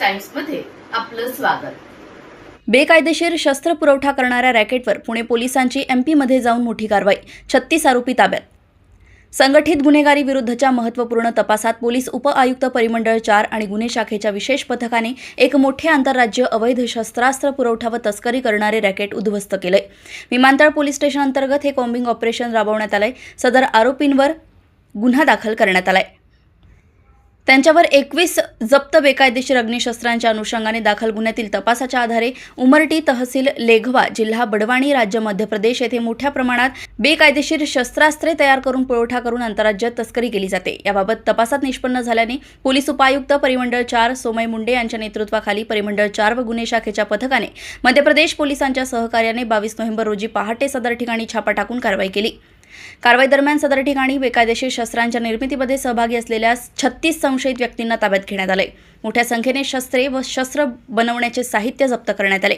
टाइम्समध्ये आपलं स्वागत. बेकायदेशीर शस्त्र पुरवठा करणाऱ्या रॅकेटवर पुणे पोलिसांची एमपीमध्ये जाऊन मोठी कारवाई छत्तीस आरोपी ताब्यात. संघटित गुन्हेगारी विरुद्धच्या महत्त्वपूर्ण तपासात पोलीस उपआयुक्त परिमंडळ चार आणि गुन्हे शाखेच्या विशेष पथकाने एक मोठे आंतरराज्य अवैध शस्त्रास्त्र पुरवठा व तस्करी करणारे रॅकेट उद्ध्वस्त केलंय. विमानतळ पोलीस स्टेशन अंतर्गत हे कॉम्बिंग ऑपरेशन राबवण्यात आलंय. सदर आरोपींवर गुन्हा दाखल करण्यात आलाय. त्यांच्यावर एकवीस जप्त बेकायदेशीर अग्निशस्त्रांच्या अनुषंगाने दाखल गुन्ह्यातील तपासाच्या आधारे उमरटी तहसील लेघवा जिल्हा बडवाणी राज्य मध्य प्रदेश येथे मोठ्या प्रमाणात बेकायदेशीर शस्त्रास्त्रे तयार करून पुरवठा करून आंतरराज्यात तस्करी केली जाते. याबाबत तपासात निष्पन्न झाल्याने पोलीस उपायुक्त परिमंडळ चार सोमय मुंडे यांच्या नेतृत्वाखाली परिमंडळ चार व गुन्हे शाखेच्या पथकाने मध्य प्रदेश पोलिसांच्या सहकार्याने बावीस नोव्हेंबर रोजी पहाटे सदर ठिकाणी छापा टाकून कारवाई केली. कारवाई दरम्यान सदर ठिकाणी बेकायदेशीर शस्त्रांच्या निर्मितीमध्ये सहभागी असलेल्या छत्तीस संशयित व्यक्तींना ताब्यात घेण्यात आले मोठ्या संख्येने शस्त्रे व शस्त्र बनवण्याचे साहित्य जप्त करण्यात आले.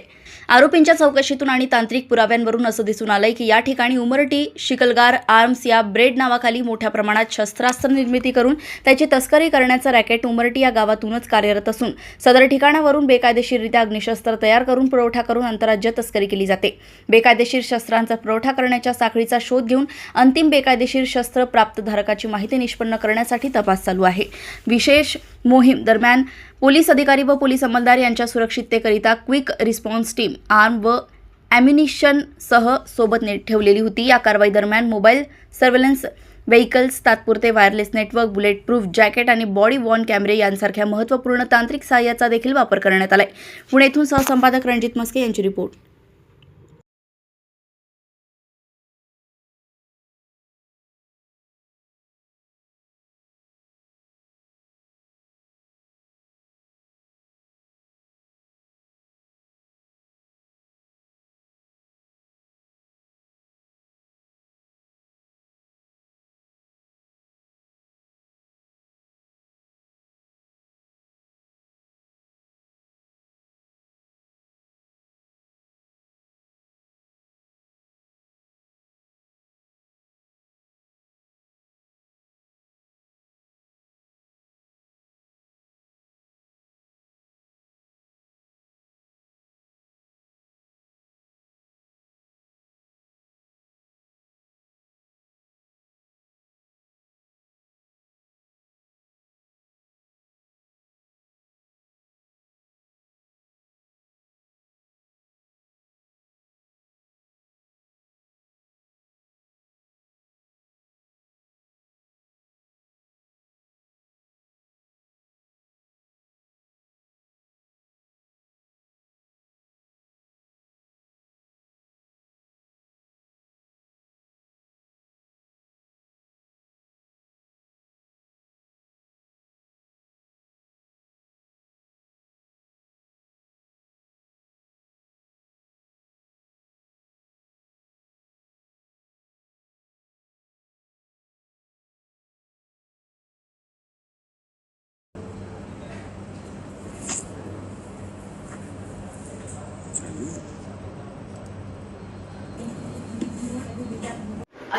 आरोपींच्या चौकशीतून आणि तांत्रिक पुराव्यांवरून असं दिसून आलंय की या ठिकाणी उमरटी शिकलगार आर्म्स या ब्रेड नावाखाली मोठ्या प्रमाणात शस्त्रास्त्र निर्मिती करून त्याची तस्करी करण्याचं रॅकेट उमरटी या गावातूनच कार्यरत असून सदर ठिकाणावरून बेकायदेशीररित्या अग्निशस्त्र तयार करून पुरवठा करून आंतरराज्य तस्करी केली जाते. बेकायदेशीर शस्त्रांचा पुरवठा करण्याच्या साखळीचा शोध घेऊन अंतिम बेकायदेशीर शस्त्र प्राप्तधारकाची माहिती निष्पन्न करण्यासाठी तपास चालू आहे. विशेष मोहीम दरम्यान पोलीस अधिकारी व पोलीस अंमलदार यांच्या सुरक्षिततेकरिता क्विक रिस्पॉन्स टीम आर्म व सह सोबत नेट ठेवलेली होती. या कारवाई दरम्यान मोबाईल सर्व्हेलन्स व्हेकल्स तात्पुरते wireless network bullet proof jacket आणि बॉडी वॉर्न कॅमेरे यांसारख्या महत्त्वपूर्ण तांत्रिक सहाय्याचा देखील वापर करण्यात आला आहे पुणे येथून सहसंपादक रणजित मस्के यांची रिपोर्ट.